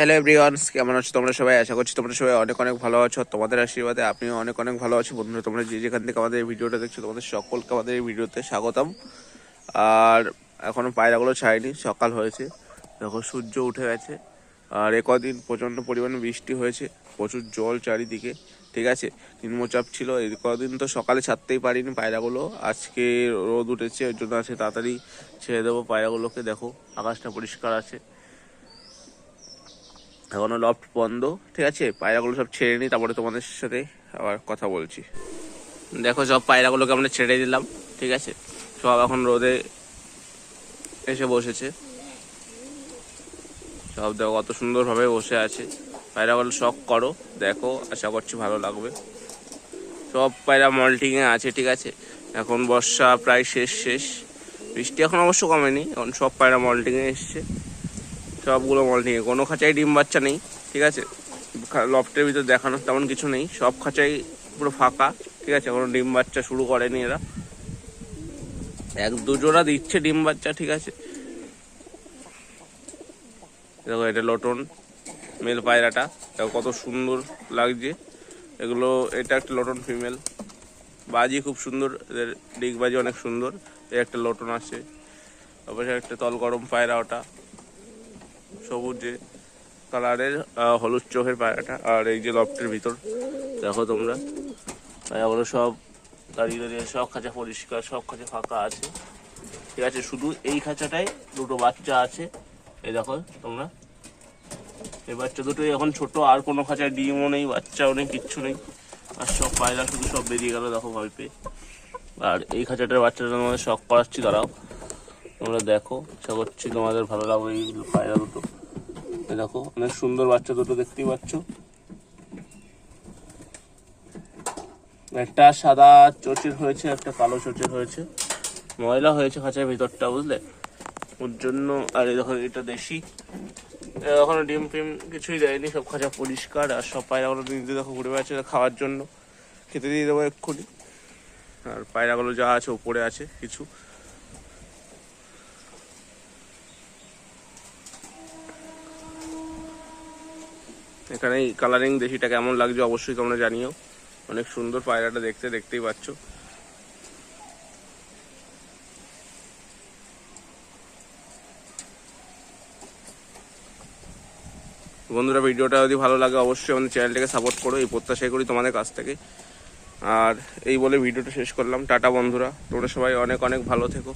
Hello everyone's কেমন আছো তোমরা সবাই? আশা করছি তোমরা সবাই অনেক অনেক ভালো আছো। তোমাদের আশীর্বাদে আপনিও অনেক অনেক ভালো আছো। বন্ধুরা, তোমরা যে যেখান থেকে আমাদের ভিডিওটা দেখছ, তোমাদের সকলকে আমাদের এই ভিডিওতে স্বাগতম। আর এখনও পায়রাগুলো ছাড়েনি, সকাল হয়েছে। দেখো, সূর্য উঠে গেছে। আর এ কদিন প্রচণ্ড পরিমাণে বৃষ্টি হয়েছে। প্রচুর জল চারিদিকে, ঠিক আছে? নিম্নচাপ ছিল। এই কদিন তো সকালে ছাড়তেই পারিনি পায়রাগুলো। আজকে রোদ উঠেছে, ওই জন্য আছে তাড়াতাড়ি ছেড়ে দেবো পায়রাগুলোকে। দেখো, আকাশটা পরিষ্কার আছে। এখনও লফট বন্ধ, ঠিক আছে? পায়রাগুলো সব ছেড়ে নিই, তারপরে তোমাদের সাথে আবার কথা বলছি। দেখো সব পায়রাগুলোকে আমরা ছেড়ে দিলাম, ঠিক আছে? সব এখন রোদে এসে বসেছে। সব দেখো কত সুন্দরভাবে বসে আছে। পায়রাগুলো শখ করো, দেখো, আশা করছি ভালো লাগবে। সব পায়রা মল্টিংয়ে আছে, ঠিক আছে? এখন বর্ষা প্রায় শেষ শেষ। বৃষ্টি এখন অবশ্য কমেনি, এখন সব পায়রা মল্টিংয়ে এসছে। সবগুলো মল্টিংয়ে কোনো খাঁচাই ডিম বাচ্চা নেই, ঠিক আছে? লফটের ভিতর দেখানো তেমন কিছু নেই। সব খাঁচাই পুরো ফাঁকা, ঠিক আছে? কোনো ডিম বাচ্চা শুরু করেনি এরা। এক দুজোড়া দিচ্ছে ডিম বাচ্চা, ঠিক আছে? দেখো এটা লটন মেল পায়রাটা। দেখো কত সুন্দর লাগছে। এগুলো, এটা একটা লটন ফিমেল বাজি খুব সুন্দর, এদের ডিগ বাজি অনেক সুন্দর। এই একটা লটন আছে। অবশ্যই একটা তল গরম পায়রা ওটা। সবুজে কালারের হলুদ চোখের পায়রাটা আর এই যে লফটের ভিতর। দেখো তোমরা। পায়রাগুলো সব দাঁড়িয়ে দাঁড়িয়ে, সব খাঁচা পরিষ্কার, সব খাঁচা ফাঁকা আছে। ঠিক আছে, শুধু এই খাঁচাটাই, দুটো বাচ্চা আছে। এই দেখো তোমরা। এই বাচ্চা দুটো এখন ছোট, আর কোনো খাঁচায় ডিমও নেই, বাচ্চাও নেই, কিচ্ছু নেই। আর সব পায়রা শুধু সব বেরিয়ে গেল, দেখো ভয় পেয়ে। আর এই খাঁচাটার বাচ্চাটা তোমাদের শখ করাচ্ছি, দাঁড়াও। তোমরা দেখো, আশা করছি তোমাদের ভালো লাগবে এই পায়রা দুটো। দেখো অনেক সুন্দর বাচ্চা দুটো দেখতেই পাচ্ছ। একটা সাদা চোচের হয়েছে, একটা কালো চোচের হয়েছে। ময়লা হয়েছে খাঁচার ভিতরটা, বুঝলে? ওর জন্য, আর দেখো, এটা দেশি। এখনও ডিম ফিম কিছুই দেয়নি, সব খাঁচা পরিষ্কার, আর সব পায়রাগুলো নিজে দেখো ঘুরে বেড়াচ্ছে খাওয়ার জন্য। খেতে দিয়ে দেবো এক্ষুনি। আর পায়রাগুলো যা আছে উপরে আছে, কিছু। এখানে এই কালারিং দেশিটা কেমন লাগছে অবশ্যই তোমরা জানিও। অনেক সুন্দর পায়রাটা দেখতে, দেখতেই পাচ্ছ। বন্ধুরা, ভিডিওটা যদি ভালো লাগে অবশ্যই আমাদের চ্যানেলটাকে সাপোর্ট করো, এই প্রত্যাশাই করি তোমাদের কাছ থেকে। আর এই বলে ভিডিওটা শেষ করলাম। টাটা বন্ধুরা, তোমরা সবাই অনেক অনেক ভালো থেকো।